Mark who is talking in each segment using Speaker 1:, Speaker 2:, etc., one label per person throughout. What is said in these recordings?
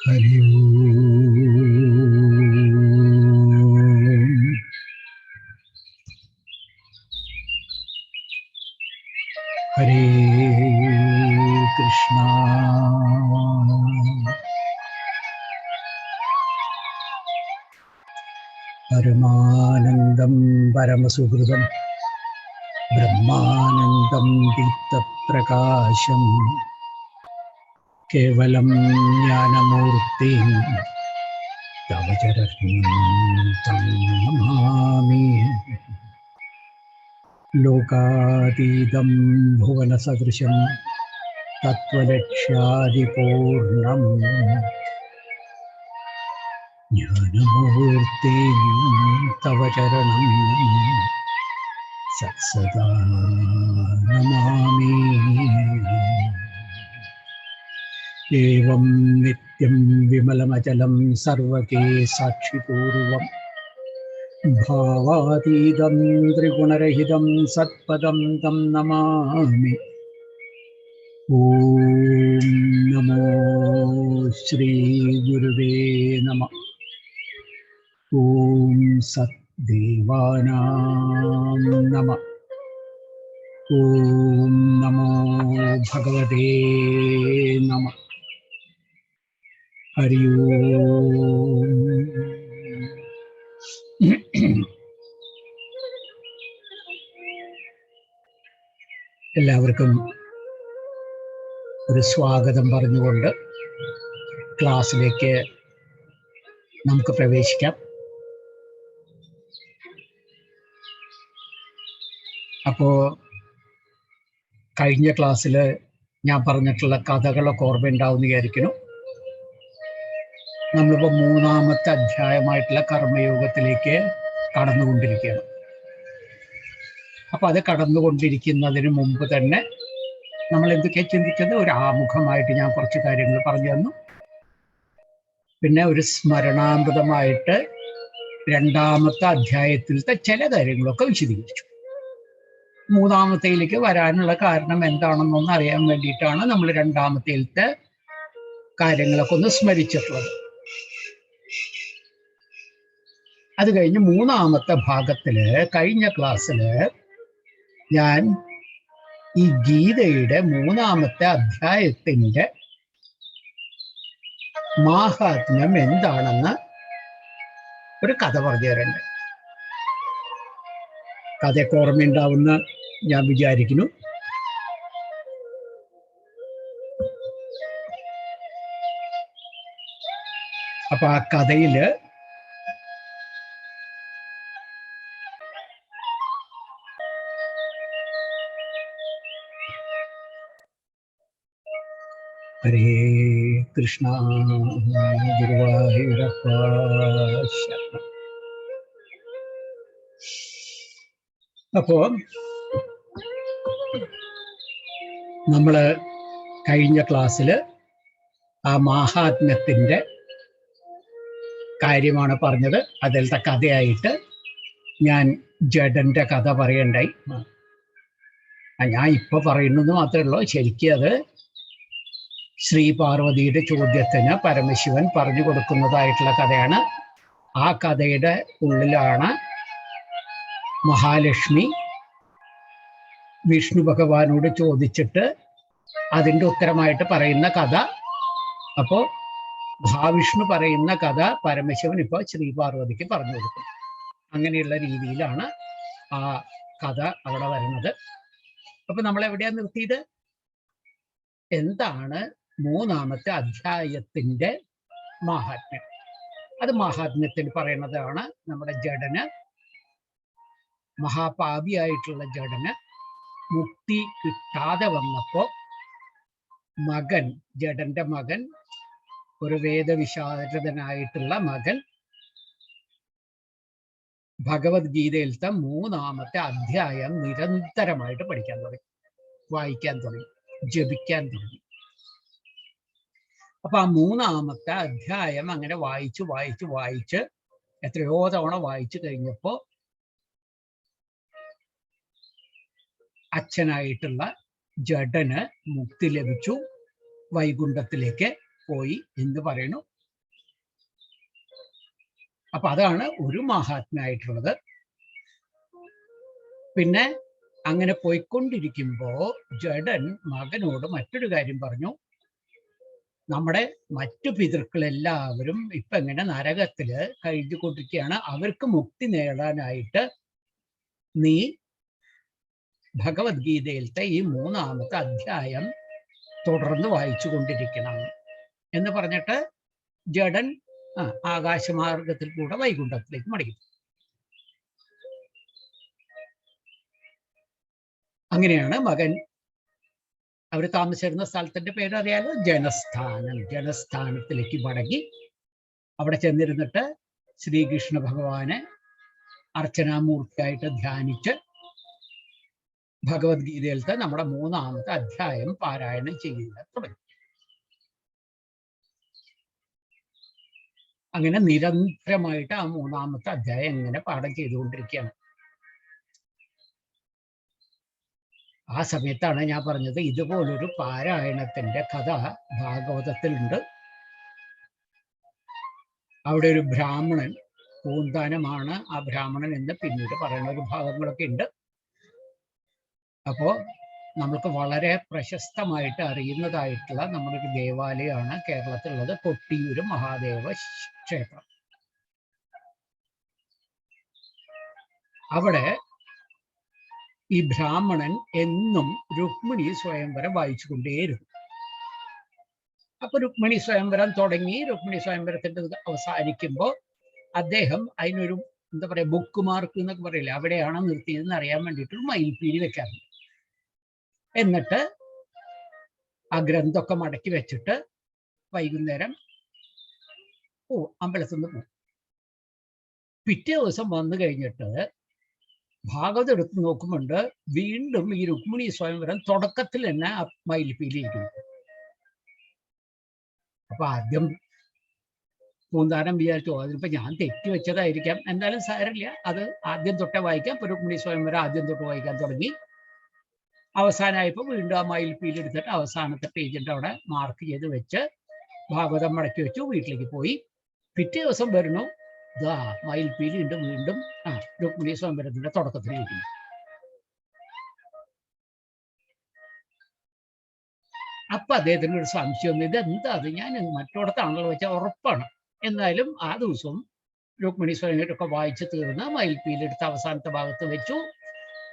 Speaker 1: ഹരി. ഹരേ കൃഷ്ണ പരമാനന്ദം പരമസുഹൃതം ബ്രഹ്മാനന്ദം ദീപ്തപ്രകാശം കേവലം ജ്ഞാനമൂർത്തി തവ ചരണം നമാമി ലോകാതീതം ഭുവനസദൃശം തത്വലക്ഷ്യാദിപൂർണം ജ്ഞാനമൂർത്തി തവ ചരണം സത്സദാ നമാമി एवं नित्यं विमलमचलं सर्वके साक्षिपूर्वम् भावातीदं त्रिगुणरहितं सत्पदं तं नमामि। ॐ नमो श्रीगुरुवे नम। ॐ सद्देवानां नम। ॐ नमो भगवते नमः। എല്ലാവർക്കും ഒരു സ്വാഗതം പറഞ്ഞുകൊണ്ട് ക്ലാസ്സിലേക്ക് നമുക്ക് പ്രവേശിക്കാം. അപ്പോൾ കഴിഞ്ഞ ക്ലാസ്സിൽ ഞാൻ പറഞ്ഞിട്ടുള്ള കഥകളൊക്കെ ഓർമ്മയുണ്ടാവും വിചാരിക്കുന്നു. നമ്മളിപ്പോൾ മൂന്നാമത്തെ അധ്യായമായിട്ടുള്ള കർമ്മയോഗത്തിലേക്ക് കടന്നുകൊണ്ടിരിക്കുകയാണ്. അപ്പൊ അത് കടന്നുകൊണ്ടിരിക്കുന്നതിന് മുമ്പ് തന്നെ നമ്മൾ എന്തൊക്കെ ചിന്തിച്ചത്? ഒരു ആമുഖമായിട്ട് ഞാൻ കുറച്ച് കാര്യങ്ങൾ പറഞ്ഞു തന്നു. പിന്നെ ഒരു സ്മരണാമൃതമായിട്ട് രണ്ടാമത്തെ അധ്യായത്തിലത്തെ ചില കാര്യങ്ങളൊക്കെ വിശദീകരിച്ചു. മൂന്നാമത്തേലേക്ക് വരാനുള്ള കാരണം എന്താണെന്നൊന്ന് അറിയാൻ വേണ്ടിയിട്ടാണ് നമ്മൾ രണ്ടാമത്തേലത്തെ കാര്യങ്ങളൊക്കെ ഒന്ന് സ്മരിച്ചിട്ടുള്ളത്. അത് കഴിഞ്ഞ് മൂന്നാമത്തെ ഭാഗത്തിൽ കഴിഞ്ഞ ക്ലാസ്സിൽ ഞാൻ ഈ ഗീതയുടെ മൂന്നാമത്തെ അധ്യായത്തിന്റെ മാഹാത്മ്യം എന്താണെന്ന് ഒരു കഥ പറഞ്ഞു തരണ്ട്. കഥയൊക്കെ ഓർമ്മയുണ്ടാവുന്ന ഞാൻ വിചാരിക്കുന്നു. അപ്പൊ ആ കഥയിൽ കൃഷ്ണ അപ്പോ നമ്മൾ കഴിഞ്ഞ ക്ലാസ്സിൽ ആ മാഹാത്മ്യത്തിന്റെ കാര്യമാണ് പറഞ്ഞത്. അതിലത്തെ കഥയായിട്ട് ഞാൻ ജഡന്റെ കഥ പറയണ്ടായി. ഞാൻ ഇപ്പൊ പറയുന്നത് മാത്രമേ ഉള്ളൂ. ശരിക്കും അത് ശ്രീ പാർവതിയുടെ ചോദ്യത്തിന് പരമശിവൻ പറഞ്ഞു കൊടുക്കുന്നതായിട്ടുള്ള കഥയാണ്. ആ കഥയുടെ ഉള്ളിലാണ് മഹാലക്ഷ്മി വിഷ്ണു ഭഗവാനോട് ചോദിച്ചിട്ട് അതിന്റെ ഉത്തരമായിട്ട് പറയുന്ന കഥ. അപ്പോൾ മഹാവിഷ്ണു പറയുന്ന കഥ പരമശിവൻ ഇപ്പോൾ ശ്രീ പാർവതിക്ക് പറഞ്ഞു കൊടുക്കും. അങ്ങനെയുള്ള രീതിയിലാണ് ആ കഥ അവിടെ വരുന്നത്. അപ്പൊ നമ്മൾ എവിടെയാണ് നിർത്തിയത്? എന്താണ് മൂന്നാമത്തെ അധ്യായത്തിന്റെ മാഹാത്മ്യം അത് മഹാത്മ്യത്തിൽ പറയുന്നതാണ് നമ്മുടെ ജഡന് മഹാപാപിയായിട്ടുള്ള ജഡന് മുക്തി കിട്ടാതെ വന്നപ്പോൾ മകൻ ജഡന്റെ മകൻ ഒരു വേദവിശാരദനായിട്ടുള്ള മകൻ ഭഗവത്ഗീതയിലത്തെ മൂന്നാമത്തെ അധ്യായം നിരന്തരമായിട്ട് പഠിക്കാൻ തുടങ്ങി വായിക്കാൻ തുടങ്ങി ജപിക്കാൻ തുടങ്ങി. അപ്പൊ ആ മൂന്നാമത്തെ അധ്യായം അങ്ങനെ വായിച്ച് വായിച്ച് വായിച്ച് എത്രയോ തവണ വായിച്ചു കഴിഞ്ഞപ്പോ അച്ഛനായിട്ടുള്ള ജഡന് മുക്തി ലഭിച്ചു വൈകുണ്ഠത്തിലേക്ക് പോയി എന്ന് പറയുന്നു. അപ്പൊ അതാണ് ഒരു മഹാത്മ്യായിട്ടുള്ളത്. പിന്നെ അങ്ങനെ പോയിക്കൊണ്ടിരിക്കുമ്പോ ജഡൻ മകനോട് മറ്റൊരു കാര്യം പറഞ്ഞു. നമ്മുടെ മറ്റു പിതൃക്കളെല്ലാവരും ഇപ്പൊ ഇങ്ങനെ നരകത്തിൽ കഴിഞ്ഞുകൊണ്ടിരിക്കുകയാണ് അവർക്ക് മുക്തി നേടാനായിട്ട് നീ ഭഗവത്ഗീതയിലത്തെ ഈ മൂന്നാമത്തെ അധ്യായം തുടർന്ന് വായിച്ചു കൊണ്ടിരിക്കണം എന്ന് പറഞ്ഞിട്ട് ജഡൻ ആകാശമാർഗത്തിൽ കൂടെ വൈകുണ്ഠത്തിലേക്ക് മടങ്ങി. അങ്ങനെയാണ് മകൻ അവർ താമസിച്ചിരുന്ന സ്ഥലത്തിന്റെ പേര് അറിയാലോ ജനസ്ഥാനം. ജനസ്ഥാനത്തിലേക്ക് മടങ്ങി അവിടെ ചെന്നിരുന്നിട്ട് ശ്രീകൃഷ്ണ ഭഗവാനെ അർച്ചനാമൂർത്തിയായിട്ട് ധ്യാനിച്ച് ഭഗവത്ഗീതയിലത്തെ നമ്മുടെ മൂന്നാമത്തെ അധ്യായം പാരായണം ചെയ്യുക തുടങ്ങി. അങ്ങനെ നിരന്തരമായിട്ട് ആ മൂന്നാമത്തെ അധ്യായം ഇങ്ങനെ പാഠം ചെയ്തുകൊണ്ടിരിക്കുകയാണ്. ആ സമയത്താണ് ഞാൻ പറഞ്ഞത് ഇതുപോലൊരു പാരായണത്തിന്റെ കഥ ഭാഗവതത്തിലുണ്ട്. അവിടെ ഒരു ബ്രാഹ്മണൻ പൂന്താനമാണ് ആ ബ്രാഹ്മണൻ എന്ന് പിന്നീട് പറയുന്ന ഒരു ഭാഗങ്ങളൊക്കെ ഉണ്ട്. അപ്പോ നമുക്ക് വളരെ പ്രശസ്തമായിട്ട് അറിയുന്നതായിട്ടുള്ള നമ്മുടെ ഒരു ദേവാലയമാണ് കേരളത്തിലുള്ളത് കൊട്ടിയൂര് മഹാദേവ ക്ഷേത്രം. അവിടെ ഈ ബ്രാഹ്മണൻ എന്നും രുക്മിണി സ്വയംവരം വായിച്ചുകൊണ്ടേയിരുന്നു. അപ്പൊ രുക്മിണി സ്വയംവരം തുടങ്ങി. രുക്മിണി സ്വയംവരത്തിന്റെ അവസാനിക്കുമ്പോ അദ്ദേഹം അതിനൊരു എന്താ പറയാ ബുക്ക് മാർക്ക് എന്നൊക്കെ പറയില്ല? അവിടെയാണ് നിർത്തിയതെന്ന് അറിയാൻ വേണ്ടിയിട്ട് മയിൽപ്പീലി വെക്കാറുണ്ട്. എന്നിട്ട് ആ ഗ്രന്ഥമൊക്കെ മടക്കി വെച്ചിട്ട് വൈകുന്നേരം ഓ അമ്പലത്തിൽ നിന്ന് പോകും പിറ്റേ ദിവസം വന്നു കഴിഞ്ഞിട്ട് ഭാഗവതം എടുത്ത് നോക്കുമ്പോണ്ട് വീണ്ടും ഈ രുക്മിണി സ്വയംവരം തുടക്കത്തിൽ തന്നെ ആ മയിൽപ്പീലിയിരിക്കുന്നു അപ്പൊ ആദ്യം പൂന്താനം വിചാരിച്ചു അതിനിപ്പോ ഞാൻ തെറ്റി വെച്ചതായിരിക്കാം. എന്തായാലും സാരമില്ല. അത് ആദ്യം തൊട്ടേ വായിക്കാം. ഇപ്പൊ രുക്മിണി സ്വയംവരം ആദ്യം തൊട്ട് വായിക്കാൻ തുടങ്ങി. അവസാനമായപ്പോൾ വീണ്ടും ആ മയിൽപ്പീലി എടുത്തിട്ട് അവസാനത്തെ പേജിന്റെ അവിടെ മാർക്ക് ചെയ്ത് വെച്ച് ഭാഗവതം മടക്കി വെച്ചു വീട്ടിലേക്ക് പോയി. പിറ്റേ ദിവസം വരുന്നു. ഇതാ മയിൽപ്പീലി ഉണ്ട് വീണ്ടും ആ രുക്മിണി സ്വയംവരത്തിന്റെ തുടക്കത്തിൽ ഇരിക്കുന്നു. അപ്പൊ അദ്ദേഹത്തിന് ഒരു സംശയം ഇത് എന്താ അത്? ഞാൻ മറ്റോടത്താണല്ലോ വെച്ചാൽ ഉറപ്പാണ്. എന്നാലും ആ ദിവസം രുക്മിണി സ്വയംവരമൊക്കെ വായിച്ചു തീർന്ന് മയിൽപ്പീലെടുത്ത് അവസാനത്തെ ഭാഗത്ത് വെച്ചു.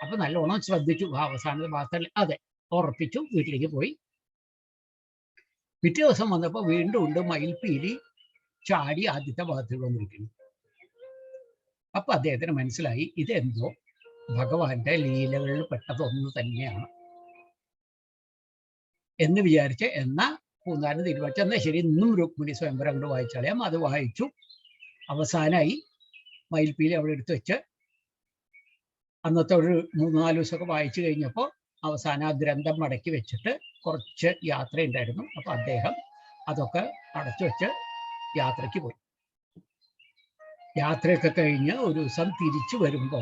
Speaker 1: അപ്പൊ നല്ലോണം ശ്രദ്ധിച്ചു അവസാനത്തെ ഭാഗത്തല്ല അതെ ഉറപ്പിച്ചു വീട്ടിലേക്ക് പോയി. പിറ്റേ ദിവസം വന്നപ്പോ വീണ്ടും ഉണ്ട് മയിൽപ്പീലി ചാടി ആദ്യത്തെ ഭാഗത്തിൽ വന്നിരിക്കുന്നു. അപ്പൊ അദ്ദേഹത്തിന് മനസ്സിലായി ഇതെന്തോ ഭഗവാന്റെ ലീലകളിൽ പെട്ടതൊന്ന് തന്നെയാണ്. എന്ന് വിചാരിച്ച് എന്ന പൂന്താനം തീരുമാനിച്ചു എന്നാൽ ശരി ഇന്നും രുക്മിണി സ്വയംവരം കൊണ്ട് വായിച്ചളയാം അത് വായിച്ചു. അവസാനമായി മയിൽപ്പീലി അവിടെ എടുത്തു വെച്ച് അന്നത്തെ ഒരു മൂന്ന് നാല് ദിവസമൊക്കെ വായിച്ചു കഴിഞ്ഞപ്പോൾ അവസാന ആ ഗ്രന്ഥം മടക്കി വെച്ചിട്ട് കുറച്ച് യാത്ര ഉണ്ടായിരുന്നു അപ്പൊ അദ്ദേഹം അതൊക്കെ അടച്ചു വെച്ച് യാത്രയ്ക്ക് പോയി. യാത്രയൊക്കെ കഴിഞ്ഞ് ഒരു ദിവസം തിരിച്ചു വരുമ്പോ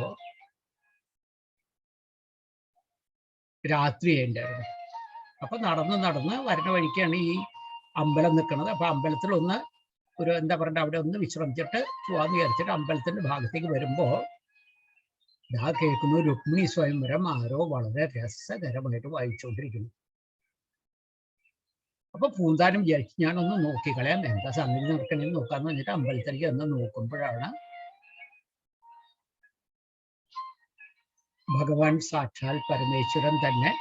Speaker 1: രാത്രി ഉണ്ടായിരുന്നു. അപ്പൊ നടന്ന് നടന്ന് വരണ വഴിക്കാണ് ഈ അമ്പലം നിൽക്കുന്നത്. അപ്പൊ അമ്പലത്തിൽ ഒന്ന് ഒരു എന്താ പറയണ്ട അവിടെ ഒന്ന് വിശ്രമിച്ചിട്ട് പോവാന്ന് വിചാരിച്ചിട്ട് അമ്പലത്തിന്റെ ഭാഗത്തേക്ക് വരുമ്പോ ഇതാ കേൾക്കുന്നു രുക്മിണി സ്വയംവരം ആരോ വളരെ രസകരമായിട്ട് വായിച്ചുകൊണ്ടിരിക്കുന്നു. അപ്പൊ പൂന്താനം വിചാരിച്ചു ഞാനൊന്ന് നോക്കിക്കളയാം എന്താ സംഗതി നിർക്കണെന്ന് നോക്കാന്ന് പറഞ്ഞിട്ട് അമ്പലത്തിലേക്ക് ഒന്ന് നോക്കുമ്പോഴാണ് ഭഗവാൻ സാക്ഷാൽ പരമേശ്വരൻ തന്നെ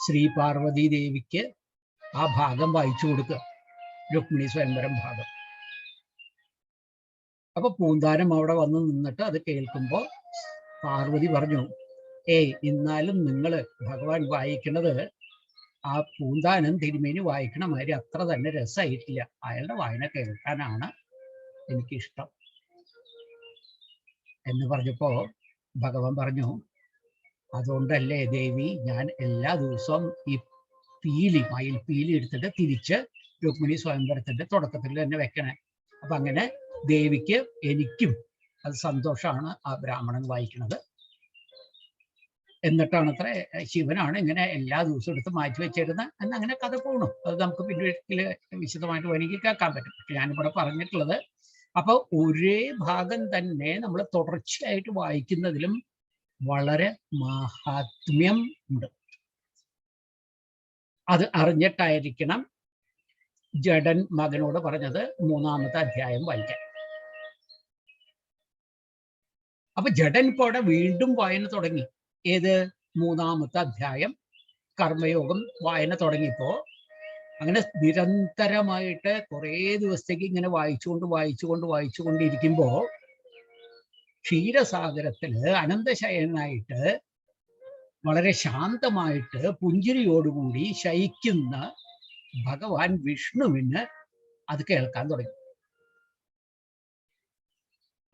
Speaker 1: ശ്രീ പാർവതി ദേവിക്ക് ആ ഭാഗം വായിച്ചു കൊടുക്കുക. രുക്മിണി സ്വയംവരം ഭാഗം. അപ്പൊ പൂന്താനം അവിടെ വന്ന് നിന്നിട്ട് അത് കേൾക്കുമ്പോ പാർവതി പറഞ്ഞു ഏയ് എന്നാലും നിങ്ങൾ ഭഗവാൻ വായിക്കുന്നത് ആ പൂന്താനം തിരുമേനി വായിക്കണ. മാതിരി അത്ര തന്നെ രസമായിട്ടില്ല അയാളുടെ വായന കേൾക്കാനാണ് എനിക്കിഷ്ടം. എന്ന് പറഞ്ഞപ്പോ ഭഗവാൻ പറഞ്ഞു അതുകൊണ്ടല്ലേ ദേവി ഞാൻ എല്ലാ ദിവസവും ഈ പീലി മയിൽ പീലി എടുത്തിട്ട് തിരിച്ച് രുക്മിണി സ്വയംവരത്തിന്റെ തുടക്കത്തിൽ തന്നെ വെക്കണേ. അപ്പൊ അങ്ങനെ ദേവിക്ക് എനിക്കും അത് സന്തോഷമാണ് ആ ബ്രാഹ്മണൻ വായിക്കുന്നത് എന്നിട്ടാണ് അത്ര ശിവനാണ് ഇങ്ങനെ എല്ലാ ദിവസവും എടുത്ത് മാറ്റി വെച്ചിരുന്നത് എന്ന് അങ്ങനെ കഥ പോകണം അത് നമുക്ക് പിന്നീട് വിശദമായിട്ട് വേണമെങ്കിൽ കേൾക്കാൻ പറ്റും. പക്ഷെ ഞാനിവിടെ പറഞ്ഞിട്ടുള്ളത് അപ്പൊ ഒരേ ഭാഗം തന്നെ നമ്മൾ തുടർച്ചയായിട്ട് വായിക്കുന്നതിലും വളരെ മഹാത്മ്യം ഉണ്ട്. അത് അറിഞ്ഞിട്ടായിരിക്കണം ജഡൻ മകനോട് പറഞ്ഞത് മൂന്നാമത്തെ അധ്യായം വായിക്കാൻ. അപ്പൊ ജഡൻ ഇപ്പൊ അവിടെ വീണ്ടും വായന തുടങ്ങി. ഏത്? മൂന്നാമത്തെ അധ്യായം കർമ്മയോഗം വായന തുടങ്ങിയപ്പോ അങ്ങനെ നിരന്തരമായിട്ട് കുറേ ദിവസത്തേക്ക് ഇങ്ങനെ വായിച്ചുകൊണ്ട് വായിച്ചുകൊണ്ട് വായിച്ചുകൊണ്ടിരിക്കുമ്പോ ക്ഷീരസാഗരത്തിൽ അനന്തശയനായിട്ട് വളരെ ശാന്തമായിട്ട് പുഞ്ചിരിയോടുകൂടി ശയിക്കുന്ന ഭഗവാൻ വിഷ്ണുവിന് അത് കേൾക്കാൻ തുടങ്ങി.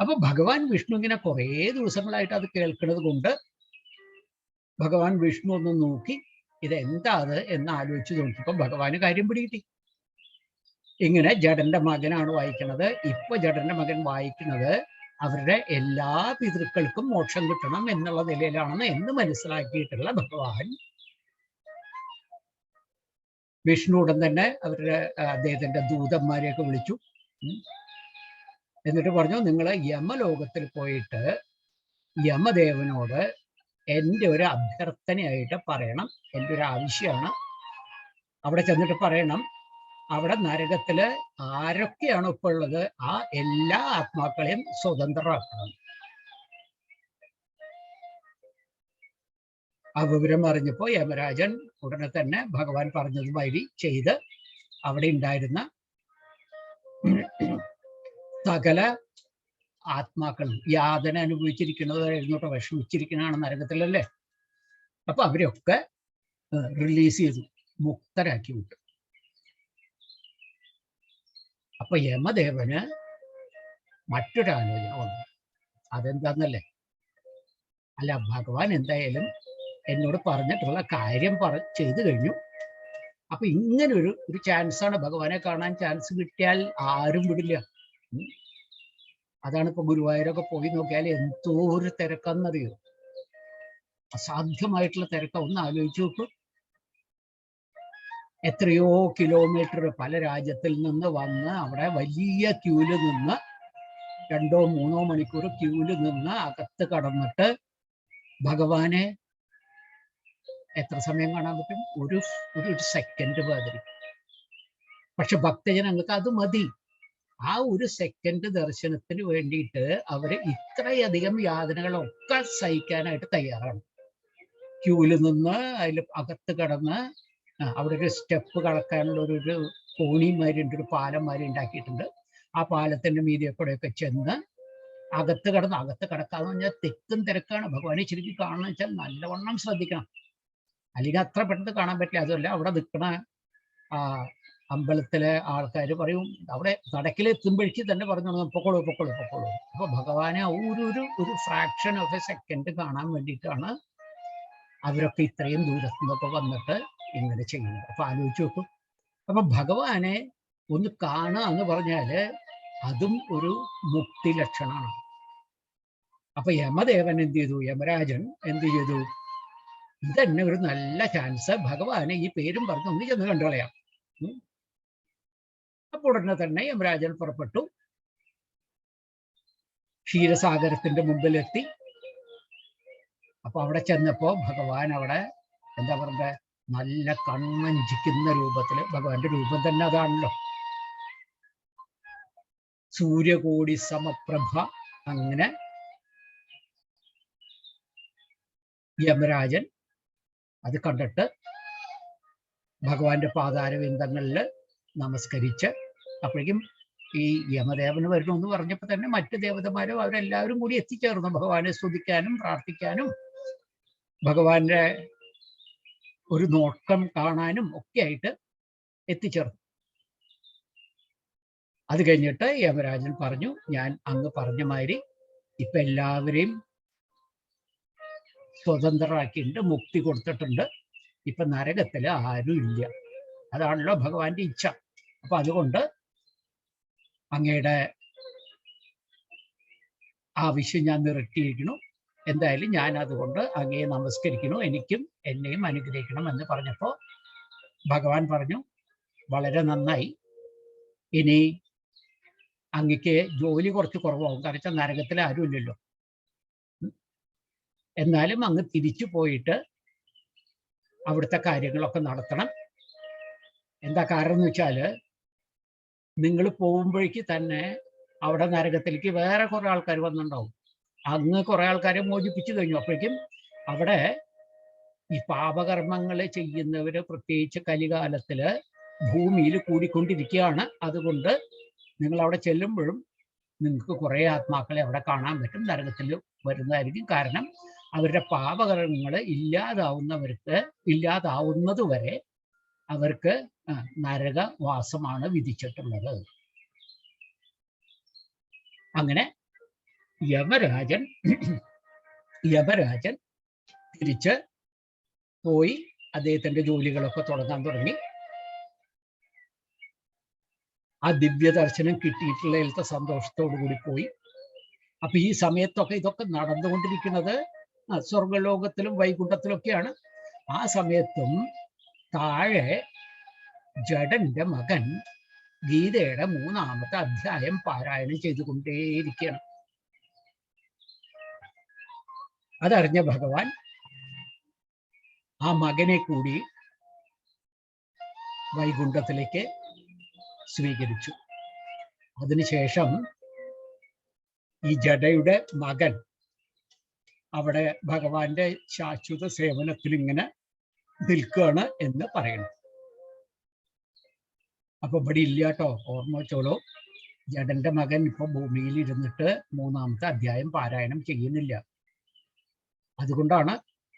Speaker 1: അപ്പൊ ഭഗവാൻ വിഷ്ണു ഇങ്ങനെ കുറേ ദിവസങ്ങളായിട്ട് അത് കേൾക്കുന്നത് കൊണ്ട് ഭഗവാൻ വിഷ്ണു ഒന്ന് നോക്കി ഇതെന്താ അത് എന്ന് ആലോചിച്ച് നോക്കിയപ്പോൾ ഭഗവാന് കാര്യം പിടികിട്ടി. ഇങ്ങനെ ജഡന്റെ മകനാണ് വായിക്കുന്നത്. ഇപ്പൊ ജഡന്റെ മകൻ വായിക്കുന്നത് അവരുടെ എല്ലാ പിതൃക്കൾക്കും മോക്ഷം കിട്ടണം എന്നുള്ള നിലയിലാണെന്ന് എന്ന് മനസ്സിലാക്കിയിട്ടുള്ള ഭഗവാൻ. വിഷ്ണു ഉടൻ തന്നെ അവരുടെ അദ്ദേഹത്തിന്റെ ദൂതന്മാരെയൊക്കെ വിളിച്ചു. എന്നിട്ട് പറഞ്ഞു നിങ്ങൾ യമലോകത്തിൽ പോയിട്ട് യമദേവനോട് എന്റെ ഒരു അഭ്യർത്ഥനയായിട്ട് പറയണം. എന്റെ ഒരു ആവശ്യമാണ്. അവിടെ ചെന്നിട്ട് പറയണം. അവിടെ നരകത്തിൽ ആരൊക്കെയാണ് ഇപ്പോൾ ഉള്ളത്? ആ എല്ലാ ആത്മാക്കളെയും സ്വതന്ത്രമാക്കണം ആ വിവരം അറിഞ്ഞപ്പോൾ യമരാജൻ ഉടനെ തന്നെ ഭഗവാൻ പറഞ്ഞത് വഴി ചെയ്ത് അവിടെ ഉണ്ടായിരുന്ന സകല ആത്മാക്കളും യാതന അനുഭവിച്ചിരിക്കുന്നത് കേട്ടോ വിഷമിച്ചിരിക്കുന്നതാണ് നരകത്തിലല്ലേ? അപ്പൊ അവരൊക്കെ റിലീസ് ചെയ്തു മുക്തരാക്കി വിട്ടു. അപ്പൊ യമദേവന് മറ്റൊരു ആലോചന വന്നു. അതെന്താന്നല്ലേ? അല്ല ഭഗവാൻ എന്തായാലും എന്നോട് പറഞ്ഞിട്ടുള്ള കാര്യം പറ ചെയ്തു കഴിഞ്ഞു. അപ്പൊ ഇങ്ങനൊരു ഒരു ചാൻസാണ് ചാൻസ് ഭഗവാനെ കാണാൻ ചാൻസ് കിട്ടിയാൽ ആരും വിടില്ല. അതാണ് ഇപ്പൊ ഗുരുവായൂരൊക്കെ പോയി നോക്കിയാൽ എന്തോ ഒരു തിരക്കെന്നറിയോ? അസാധ്യമായിട്ടുള്ള തിരക്ക. ഒന്ന് ആലോചിച്ച് നോക്കൂ. എത്രയോ കിലോമീറ്റർ പല രാജ്യത്തിൽ നിന്ന് വന്ന് അവിടെ വലിയ ക്യൂൽ നിന്ന് രണ്ടോ മൂന്നോ മണിക്കൂർ ക്യൂൽ നിന്ന് അകത്ത് കടന്നിട്ട് ഭഗവാനെ എത്ര സമയം കാണാൻ പറ്റും? ഒരു ഒരു സെക്കൻഡ് മാതിരി പക്ഷെ ഭക്തജനങ്ങൾക്ക് അത് മതി. ആ ഒരു സെക്കൻഡ് ദർശനത്തിന് വേണ്ടിയിട്ട് അവർ ഇത്രയധികം യാതനകളൊക്കെ സഹിക്കാനായിട്ട് തയ്യാറാണ്. ക്യൂവിൽ നിന്ന് അതിൽ അകത്ത് കടന്ന് അവിടെ ഒരു സ്റ്റെപ്പ് കളക്കാനുള്ള ഒരു ഒരു കോണിമാരി ഉണ്ട് ഒരു പാലം മാതിരി ഉണ്ടാക്കിയിട്ടുണ്ട്. ആ പാലത്തിന്റെ മീതിയെ കൂടെയൊക്കെ ചെന്ന് അകത്ത് കടന്ന് അകത്ത് കടക്കാന്ന് പറഞ്ഞാൽ തെക്കും തിരക്കാണ്. ഭഗവാനെ ശരിക്കും കാണണം വെച്ചാൽ നല്ലവണ്ണം ശ്രദ്ധിക്കണം. അല്ലെങ്കിൽ അത്ര പെട്ടെന്ന് കാണാൻ പറ്റില്ല. അതുമല്ല അവിടെ നിൽക്കണ അമ്പലത്തിലെ ആൾക്കാർ പറയും അവിടെ നടക്കിൽ എത്തുമ്പോഴേക്ക് തന്നെ പറഞ്ഞു തുടങ്ങും, പൊക്കോളൂ പൊക്കോളൂ പൊക്കോളൂ. അപ്പൊ ഭഗവാനെ ഒരു ഒരു ഒരു ഫ്രാക്ഷൻ ഓഫ് എ സെക്കൻഡ് കാണാൻ വേണ്ടിയിട്ടാണ് അവരൊക്കെ ഇത്രയും ദൂരത്തു നിന്നൊക്കെ വന്നിട്ട് ഇങ്ങനെ ചെയ്യുന്നത്. അപ്പൊ ആലോചിച്ച് നോക്കും. അപ്പൊ ഭഗവാനെ ഒന്ന് കാണുക എന്ന് പറഞ്ഞാൽ അതും ഒരു മുക്തി ലക്ഷണമാണ്. അപ്പൊ യമദേവൻ എന്ത് ചെയ്തു? യമരാജൻ എന്ത് ചെയ്തു? ഇതന്നെ ഒരു നല്ല ചാൻസ് ഭഗവാനെ ഈ പേരും പറഞ്ഞ് ഒന്ന് ചെന്ന് കണ്ടുകളയാം ഉം. അപ്പൊ ഉടനെ തന്നെ യമരാജൻ പുറപ്പെട്ടു ക്ഷീരസാഗരത്തിന്റെ മുമ്പിലെത്തി അപ്പൊ അവിടെ ചെന്നപ്പോ ഭഗവാൻ അവിടെ എന്താ പറയണ്ടേ നല്ല കണ്ണഞ്ചിക്കുന്ന രൂപത്തിൽ ഭഗവാന്റെ രൂപം തന്നെ അതാണല്ലോ സൂര്യകോടി സമപ്രഭ അങ്ങനെ യമരാജൻ അത് കണ്ടിട്ട് ഭഗവാന്റെ പാതാരവിന്ദങ്ങളിൽ നമസ്കരിച്ച് അപ്പോഴേക്കും ഈ യമദേവന് വരണമെന്ന് പറഞ്ഞപ്പോൾ തന്നെ മറ്റു ദേവതമാരും അവരെല്ലാവരും കൂടി എത്തിച്ചേർന്നു. ഭഗവാനെ സ്തുതിക്കാനും പ്രാർത്ഥിക്കാനും ഭഗവാന്റെ ഒരു നോട്ടം കാണാനും ഒക്കെ ആയിട്ട് എത്തിച്ചേർന്നു. അത് കഴിഞ്ഞിട്ട് യമരാജൻ പറഞ്ഞു ഞാൻ അങ്ങ് പറഞ്ഞ മാതിരി ഇപ്പൊ എല്ലാവരെയും സ്വതന്ത്രരാക്കിയിട്ടുണ്ട് മുക്തി കൊടുത്തിട്ടുണ്ട്. ഇപ്പൊ നരകത്തിൽ ആരും ഇല്ല അതാണല്ലോ ഭഗവാന്റെ ഇച്ഛ. അപ്പൊ അതുകൊണ്ട് അങ്ങയുടെ ആവശ്യം ഞാൻ നിറട്ടിയിരിക്കുന്നു. എന്തായാലും ഞാൻ അതുകൊണ്ട് അങ്ങയെ നമസ്കരിക്കുന്നു. എനിക്കും എന്നെയും അനുഗ്രഹിക്കണം എന്ന് പറഞ്ഞപ്പോൾ ഭഗവാൻ പറഞ്ഞു വളരെ നന്നായി. ഇനി അങ്ങക്ക് ജോലി കുറച്ച് കുറവാകും. കാരണം വെച്ചാൽ നരകത്തിൽ ആരുമില്ലല്ലോ. എന്നാലും അങ്ങ് തിരിച്ചു പോയിട്ട് അവിടുത്തെ കാര്യങ്ങളൊക്കെ നടത്തണം. എന്താ കാരണം എന്ന് വെച്ചാൽ നിങ്ങൾ പോകുമ്പോഴേക്ക് തന്നെ അവിടെ നരകത്തിലേക്ക് വേറെ കുറേ ആൾക്കാർ വന്നിട്ടുണ്ടാവും അങ്ങ് കുറേ ആൾക്കാരെ മോചിപ്പിച്ചു കഴിഞ്ഞു. അപ്പോഴേക്കും അവിടെ ഈ പാപകർമ്മങ്ങൾ ചെയ്യുന്നവർ പ്രത്യേകിച്ച് കലികാലത്തിൽ ഭൂമിയിൽ കൂടിക്കൊണ്ടിരിക്കുകയാണ്. അതുകൊണ്ട് നിങ്ങൾ അവിടെ ചെല്ലുമ്പോഴും നിങ്ങൾക്ക് കുറേ ആത്മാക്കളെ അവിടെ കാണാൻ പറ്റും. നരകത്തിൽ വരുന്നതായിരിക്കും കാരണം അവരുടെ പാപകർമ്മങ്ങൾ ഇല്ലാതാവുന്നവർക്ക് ഇല്ലാതാവുന്നത് വരെ അവർക്ക് നരകവാസമാണ് വിധിച്ചിട്ടുള്ളത്. അങ്ങനെ യമരാജൻ യമരാജൻ തിരിച്ച് പോയി അദ്ദേഹത്തിന്റെ ജോലികളൊക്കെ തുടങ്ങാൻ തുടങ്ങി. ആ ദിവ്യ ദർശനം കിട്ടിയിട്ടുള്ള സന്തോഷത്തോടു കൂടി പോയി. അപ്പൊ ഈ സമയത്തൊക്കെ ഇതൊക്കെ നടന്നുകൊണ്ടിരിക്കുന്നത് സ്വർഗലോകത്തിലും വൈകുണ്ഠത്തിലൊക്കെയാണ്. ആ സമയത്തും താഴെ ജഡന്റെ മകൻ ഗീതയുടെ മൂന്നാമത്തെ അധ്യായം പാരായണം ചെയ്തുകൊണ്ടേയിരിക്കണം അതറിഞ്ഞ ഭഗവാൻ ആ മകനെ കൂടി വൈകുണ്ഠത്തിലേക്ക് സ്വീകരിച്ചു. അതിനുശേഷം ഈ ജഡയുടെ മകൻ അവിടെ ഭഗവാന്റെ ശാശ്വത സേവനത്തിൽ ഇങ്ങനെ നിൽക്കുകയാണ് എന്ന് പറയണം. അപ്പൊ ഇവിടെ ഇല്ല കേട്ടോ ഓർമ്മ വെച്ചോളൂ. ജഡന്റെ മകൻ ഇപ്പൊ ഭൂമിയിൽ ഇരുന്നിട്ട് മൂന്നാമത്തെ അധ്യായം പാരായണം ചെയ്യുന്നില്ല. അതുകൊണ്ടാണ്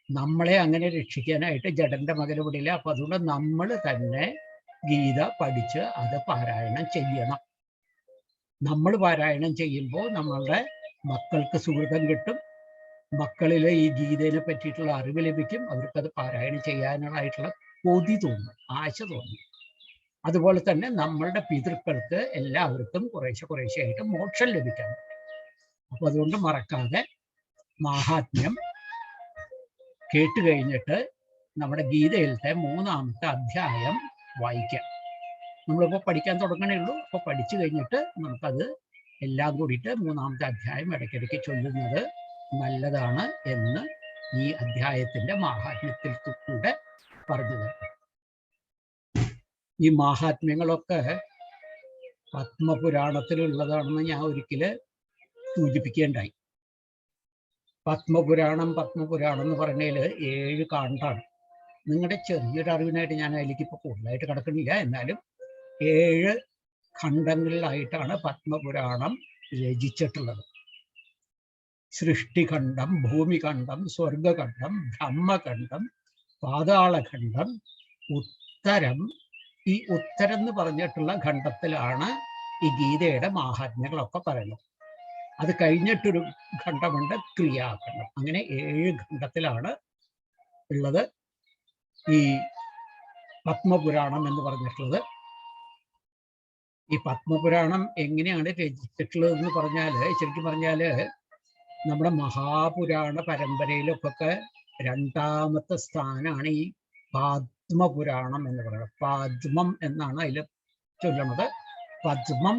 Speaker 1: നമ്മളെ അങ്ങനെ രക്ഷിക്കാനായിട്ട് ജഡന്റെ മകൻ ഇവിടെ ഇല്ല അപ്പൊ അതുകൊണ്ട് നമ്മൾ തന്നെ ഗീത പഠിച്ച് അത് പാരായണം ചെയ്യണം. നമ്മൾ പാരായണം ചെയ്യുമ്പോൾ നമ്മളുടെ മക്കൾക്ക് സുഹൃതം കിട്ടും. മക്കളിൽ ഈ ഗീതയെ പറ്റിയിട്ടുള്ള അറിവ് ലഭിക്കും. അവർക്കത് പാരായണം ചെയ്യാനായിട്ടുള്ള കൊതി തോന്നും ആശ തോന്നും. അതുപോലെ തന്നെ നമ്മളുടെ പിതൃക്കൾക്ക് എല്ലാവർക്കും കുറേശ്ശെ കുറേശ്ശെ ആയിട്ട് മോക്ഷം ലഭിക്കാൻ അപ്പൊ അതുകൊണ്ട് മറക്കാതെ മാഹാത്മ്യം കേട്ട് കഴിഞ്ഞിട്ട് നമ്മുടെ ഗീതയിലത്തെ മൂന്നാമത്തെ അധ്യായം വായിക്കാം. നമ്മളിപ്പോൾ പഠിക്കാൻ തുടങ്ങണേ ഉള്ളൂ. അപ്പോൾ പഠിച്ചു കഴിഞ്ഞിട്ട് നമുക്കത് എല്ലാം കൂടിയിട്ട് മൂന്നാമത്തെ അധ്യായം ഇടയ്ക്കിടയ്ക്ക് ചൊല്ലുന്നത് നല്ലതാണ് എന്ന് ഈ അധ്യായത്തിന്റെ മാഹാത്മ്യത്തിൽ കൂടെ പറഞ്ഞു തരാം ഈ മാഹാത്മ്യങ്ങളൊക്കെ പത്മപുരാണത്തിലുള്ളതാണെന്ന് ഞാൻ ഒരിക്കൽ സൂചിപ്പിക്കേണ്ടായി. പത്മപുരാണം പത്മപുരാണം എന്ന് പറഞ്ഞതിൽ ഏഴ് കാണ്ടാണ് നിങ്ങളുടെ ചെറിയൊരു അറിവിനായിട്ട് ഞാൻ അതിലേക്ക് ഇപ്പോൾ കൂടുതലായിട്ട് കിടക്കുന്നില്ല. എന്നാലും ഏഴ് ഖണ്ഡങ്ങളിലായിട്ടാണ് പത്മപുരാണം രചിച്ചിട്ടുള്ളത്. സൃഷ്ടിഖണ്ഡം ഭൂമിഖണ്ഡം സ്വർഗഖണ്ഡം ബ്രഹ്മഖണ്ഡം പാതാളഖണ്ഡം ഉത്തരം. ഈ ഉത്തരം എന്ന് പറഞ്ഞിട്ടുള്ള ഖണ്ഡത്തിലാണ് ഈ ഗീതയുടെ മാഹാത്മ്യങ്ങളൊക്കെ പറയുന്നത്. അത് കഴിഞ്ഞിട്ടൊരു ഖണ്ഡമുണ്ട് ക്രിയാഖണ്ഡം. അങ്ങനെ ഏഴ് ഖണ്ഡത്തിലാണ് ഉള്ളത് ഈ പത്മപുരാണം എന്ന് പറഞ്ഞിട്ടുള്ളത്. ഈ പത്മപുരാണം എങ്ങനെയാണ് രചിച്ചിട്ടുള്ളത് എന്ന് പറഞ്ഞാൽ ശരിക്കും പറഞ്ഞാൽ നമ്മുടെ മഹാപുരാണ പരമ്പരയിലൊക്കെ രണ്ടാമത്തെ സ്ഥാനമാണ് ഈ പത്മപുരാണം എന്ന് പറയുന്നത്. പത്മം എന്നാണ് അതിൽ ചൊല്ലണത് പത്മം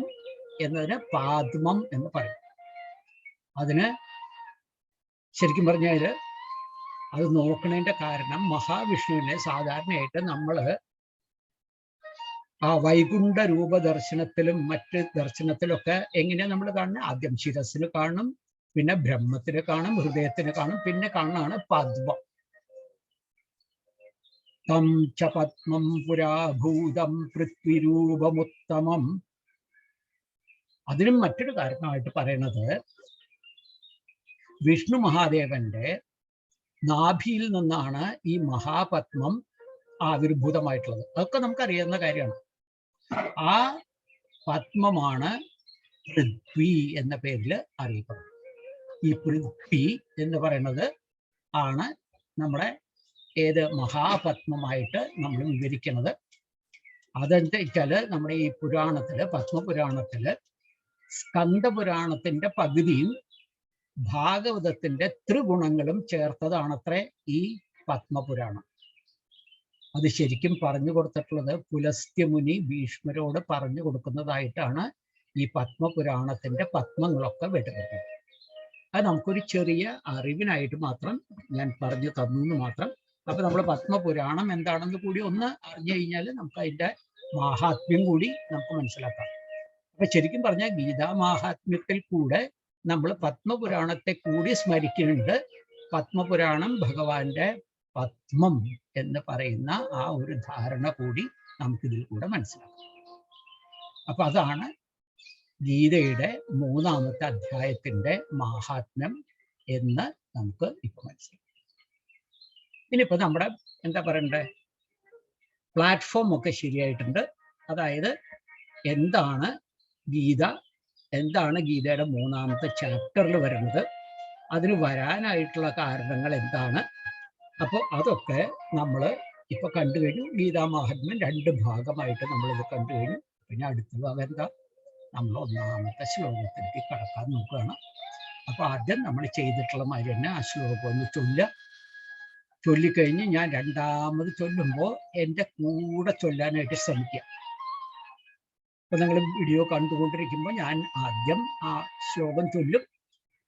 Speaker 1: എന്നതിന് പാദ്മം എന്ന് പറയും. അതിന് ശരിക്കും പറഞ്ഞാൽ അത് നോക്കുന്നതിന്റെ കാരണം മഹാവിഷ്ണുവിനെ സാധാരണയായിട്ട് നമ്മൾ ആ വൈകുണ്ഠ രൂപ ദർശനത്തിലും മറ്റ് ദർശനത്തിലൊക്കെ എങ്ങനെയാ നമ്മൾ കാണുന്നത് ആദ്യം ശിരസിൽ കാണും പിന്നെ ബ്രഹ്മത്തിന് കാണും ഹൃദയത്തിന് കാണും പിന്നെ കാണാണ് പദ്മം. തം ച പത്മം പുരാഭൂതം പൃഥ്വിരൂപമുത്തമം. അതിനും മറ്റൊരു കാരണമായിട്ട് പറയണത് വിഷ്ണു മഹാദേവന്റെ നാഭിയിൽ നിന്നാണ് ഈ മഹാപത്മം ആവിർഭൂതമായിട്ടുള്ളത്. അതൊക്കെ നമുക്കറിയാവുന്ന കാര്യമാണ്. ആ പത്മമാണ് പൃഥ്വി എന്ന പേരിൽ അറിയപ്പെടുന്നത്. ഈ പൃഥ്വി എന്ന് പറയുന്നത് ആണ് നമ്മുടെ ഏത് മഹാപത്മമായിട്ട് നമ്മൾ വിവരിക്കുന്നത്. അതെന്താ വെച്ചാൽ നമ്മുടെ ഈ പുരാണത്തിൽ പത്മപുരാണത്തിൽ സ്കന്ദപുരാണത്തിന്റെ പകുതിയും ഭാഗവതത്തിന്റെ ത്രിഗുണങ്ങളും ചേർത്തതാണത്രേ ഈ പത്മപുരാണം. അത് ശരിക്കും പറഞ്ഞു കൊടുത്തിട്ടുള്ളത് പുലസ്ത്യമുനി ഭീഷ്മരോട് പറഞ്ഞു കൊടുക്കുന്നതായിട്ടാണ് ഈ പത്മപുരാണത്തിന്റെ പത്മങ്ങളൊക്കെ വിടരുന്നത്. അത് നമുക്കൊരു ചെറിയ അറിവിനായിട്ട് മാത്രം ഞാൻ പറഞ്ഞു തന്നു എന്ന് മാത്രം. അപ്പൊ നമ്മൾ പത്മപുരാണം എന്താണെന്ന് കൂടി ഒന്ന് അറിഞ്ഞു കഴിഞ്ഞാൽ നമുക്ക് അതിന്റെ മാഹാത്മ്യം കൂടി നമുക്ക് മനസ്സിലാക്കാം. അപ്പൊ ശരിക്കും പറഞ്ഞാൽ ഗീതാ മാഹാത്മ്യത്തിൽ കൂടെ നമ്മൾ പത്മപുരാണത്തെ കൂടി സ്മരിക്കുന്നുണ്ട്. പത്മപുരാണം ഭഗവാന്റെ പത്മം എന്ന് പറയുന്ന ആ ഒരു ധാരണ കൂടി നമുക്കിതിൽ കൂടെ മനസ്സിലാക്കാം. അപ്പൊ അതാണ് ഗീതയുടെ മൂന്നാമത്തെ അധ്യായത്തിന്റെ മാഹാത്മ്യം എന്ന് നമുക്ക് ഇപ്പൊ മനസ്സിലാക്കാം. ഇനിയിപ്പോൾ നമ്മുടെ എന്താ പറയണ്ടേ? പ്ലാറ്റ്ഫോം ഒക്കെ ശരിയായിട്ടുണ്ട്. അതായത് എന്താണ് ഗീത? എന്താണ് ഗീതയുടെ മൂന്നാമത്തെ ചാപ്റ്ററിൽ വരുന്നത്? അതിന് വരാനായിട്ടുള്ള കാരണങ്ങൾ എന്താണ്? അപ്പോൾ അതൊക്കെ നമ്മൾ ഇപ്പൊ കണ്ടു കഴിഞ്ഞു ഗീതാ മഹാത്മ്യം രണ്ട് ഭാഗമായിട്ട് നമ്മളിത് കണ്ടു കഴിഞ്ഞു പിന്നെ അടുത്ത ഭാഗം എന്താ? നമ്മൾ ഒന്നാമത്തെ ശ്ലോകത്തിലേക്ക് കടക്കാൻ നോക്കുകയാണ്. അപ്പൊ ആദ്യം നമ്മൾ ചെയ്തിട്ടുള്ള മാതിരി തന്നെ ആ ശ്ലോകം ഒന്ന് ചൊല്ലുക. ചൊല്ലിക്കഴിഞ്ഞ് ഞാൻ രണ്ടാമത് ചൊല്ലുമ്പോൾ എന്റെ കൂടെ ചൊല്ലാനായിട്ട് ശ്രമിക്കുക. ഇപ്പൊ നിങ്ങൾ വീഡിയോ കണ്ടുകൊണ്ടിരിക്കുമ്പോൾ ഞാൻ ആദ്യം ആ ശ്ലോകം ചൊല്ലും.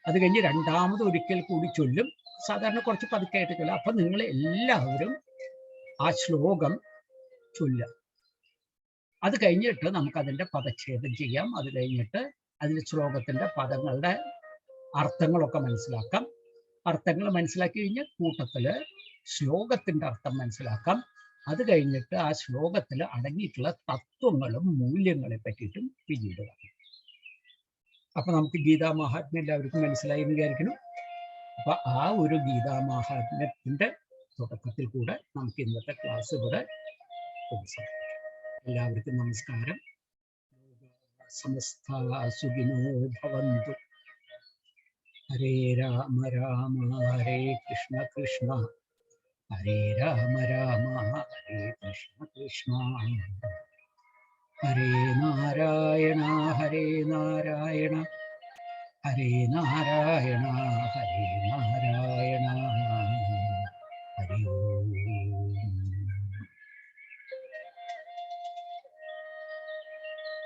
Speaker 1: അത് കഴിഞ്ഞ് രണ്ടാമത് ഒരിക്കൽ കൂടി ചൊല്ലും. സാധാരണ കുറച്ച് പതുക്കെയായിട്ട് ചൊല്ലും. അപ്പൊ നിങ്ങൾ എല്ലാവരും ആ ശ്ലോകം ചൊല്ലുക. അത് കഴിഞ്ഞിട്ട് നമുക്ക് അതിന്റെ പദച്ഛേദം ചെയ്യാം. അത് കഴിഞ്ഞിട്ട് അതിൽ ശ്ലോകത്തിന്റെ പദങ്ങളുടെ അർത്ഥങ്ങളൊക്കെ മനസ്സിലാക്കാം. അർത്ഥങ്ങൾ മനസ്സിലാക്കി കഴിഞ്ഞാൽ കൂട്ടത്തിൽ ശ്ലോകത്തിന്റെ അർത്ഥം മനസ്സിലാക്കാം. അത് കഴിഞ്ഞിട്ട് ആ ശ്ലോകത്തിൽ അടങ്ങിയിട്ടുള്ള തത്വങ്ങളും മൂല്യങ്ങളെ പറ്റിയിട്ടും പിന്നീട് പറയും അപ്പൊ നമുക്ക് ഗീതാ മഹാത്മ്യം എല്ലാവർക്കും മനസ്സിലായി എന്ന് വിചാരിക്കണം അപ്പൊ ആ ഒരു ഗീതാ മഹാത്മ്യത്തിന്റെ തുടക്കത്തിൽ കൂടെ നമുക്ക് ഇന്നത്തെ ക്ലാസ് ഇവിടെ എല്ലാവർക്കും നമസ്കാരം. സമസ്ത സുഖിനോ ഭവന്തു. ഹരേ രാമ രാമ ഹരേ കൃഷ്ണ കൃഷ്ണ. ഹരേ രാമ രാമ ഹരേ കൃഷ്ണ കൃഷ്ണ. ഹരേ നാരായണ ഹരേ നാരായണ. ഹരേ നാരായണ ഹരേ നാരായണ.